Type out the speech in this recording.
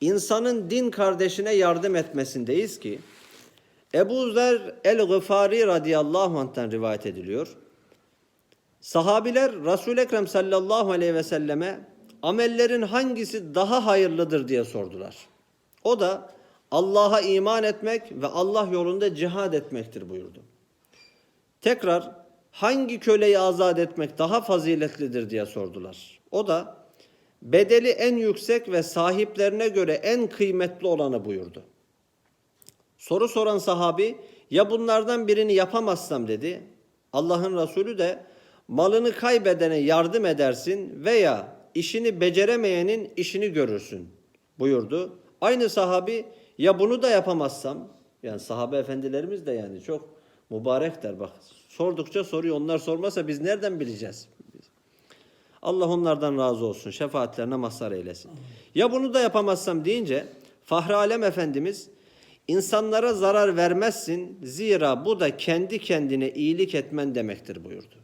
insanın din kardeşine yardım etmesindeyiz ki Ebu Zer el-Gıfari radıyallahu anh'tan rivayet ediliyor. Sahabiler Resul-i Ekrem sallallahu aleyhi ve selleme amellerin hangisi daha hayırlıdır diye sordular. O da Allah'a iman etmek ve Allah yolunda cihad etmektir buyurdu. Tekrar hangi köleyi azat etmek daha faziletlidir diye sordular. O da bedeli en yüksek ve sahiplerine göre en kıymetli olanı buyurdu. Soru soran sahabi ya bunlardan birini yapamazsam dedi. Allah'ın Resulü de malını kaybedene yardım edersin veya işini beceremeyenin işini görürsün buyurdu. Aynı sahabi ya bunu da yapamazsam yani sahabe efendilerimiz de yani çok mübarekler bak. Sordukça soruyor. Onlar sormasa biz nereden bileceğiz? Allah onlardan razı olsun. Şefaatlerine mazhar eylesin. Ya bunu da yapamazsam deyince Fahri Alem Efendimiz insanlara zarar vermezsin zira bu da kendi kendine iyilik etmen demektir buyurdu.